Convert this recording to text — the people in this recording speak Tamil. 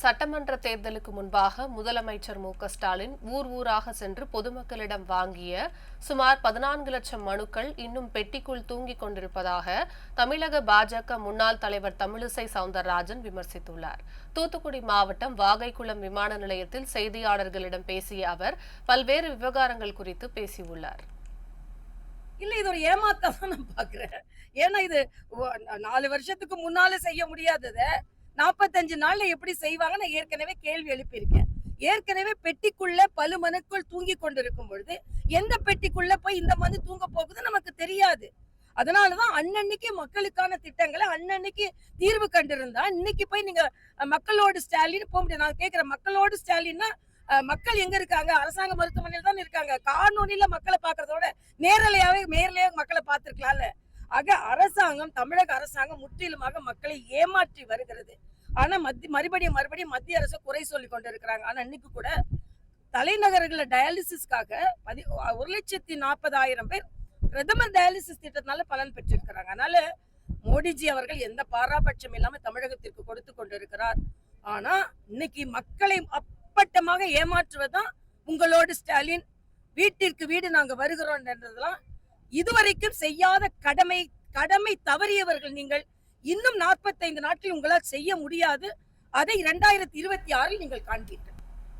சட்டமன்ற தேர்தலுக்கு முன்பாக முதலமைச்சர் மு ஸ்டாலின் ஊர் ஊராக சென்று பொதுமக்களிடம் வாங்கிய சுமார் பதினான்கு லட்சம் மனுக்கள் இன்னும் பெட்டிக்குள் தூங்கிக் கொண்டிருப்பதாக தமிழக பாஜக முன்னாள் தலைவர் தமிழிசை சவுந்தரராஜன் விமர்சித்துள்ளார். தூத்துக்குடி மாவட்டம் வாகைக்குளம் விமான நிலையத்தில் செய்தியாளர்களிடம் பேசிய அவர் பல்வேறு விவகாரங்கள் குறித்து பேசியுள்ளார். இல்ல இது ஒரு ஏமாத்தம் நான் பாக்குறேன். ஏன்னா இது நாலு வருஷத்துக்கு முன்னால செய்ய முடியாதத நாற்பத்தஞ்சு நாள்ல எப்படி செய்வாங்க நான் ஏற்கனவே கேள்வி எழுப்பியிருக்கேன். ஏற்கனவே பெட்டிக்குள்ள பல மனுக்குள் தூங்கி கொண்டிருக்கும் பொழுது எந்த பெட்டிக்குள்ள போய் இந்த மனு தூங்க போகுது நமக்கு தெரியாது. அதனாலதான் அன்னன்னைக்கு மக்களுக்கான திட்டங்களை அன்னன்னைக்கு தீர்வு கண்டிருந்தா இன்னைக்கு போய் நீங்க மக்களோடு ஸ்டாலின் போக முடியாது. நான் கேட்கிறேன் மக்களோடு ஸ்டாலின்னா மக்கள் எங்க இருக்காங்க? அரசாங்க மருத்துவமனையில் தான் இருக்காங்க. காணொலியில மக்களை பாக்குறதோட நேரலையாவே நேரலையாக மக்களை பார்த்துருக்கலாம்ல. ஆக அரசாங்கம் தமிழக அரசாங்கம் முற்றிலுமாக மக்களை ஏமாற்றி வருகிறது. ஆனா மத்திய மறுபடியும் மறுபடியும் மத்திய அரசு குறை சொல்லி கொண்டு இருக்கிறாங்க ஆனா இன்னைக்கு கூட தலைநகர்களில் டயாலிசிஸ்க்காக பதி ஒரு லட்சத்தி நாற்பதாயிரம் பேர் பிரதமர் டயாலிசிஸ் திட்டத்தினால பலன் பெற்றிருக்கிறாங்க. அதனால மோடிஜி அவர்கள் எந்த பாராபட்சம் இல்லாமல் தமிழகத்திற்கு கொடுத்து கொண்டிருக்கிறார். ஆனா இன்னைக்கு மக்களை அப்பட்டமாக ஏமாற்றுவதுதான் உங்களோடு ஸ்டாலின். வீட்டிற்கு வீடு நாங்க வருகிறோம் என்றதெல்லாம் இதுவரைக்கும் செய்யாத கடமை கடமை தவறியவர்கள் நீங்கள். இன்னும் நாற்பத்தைந்து நாட்கள் உங்களால் செய்ய முடியாது. அதை இரண்டாயிரத்தி இருபத்தி ஆறில் நீங்கள் காண்பீர்கள்.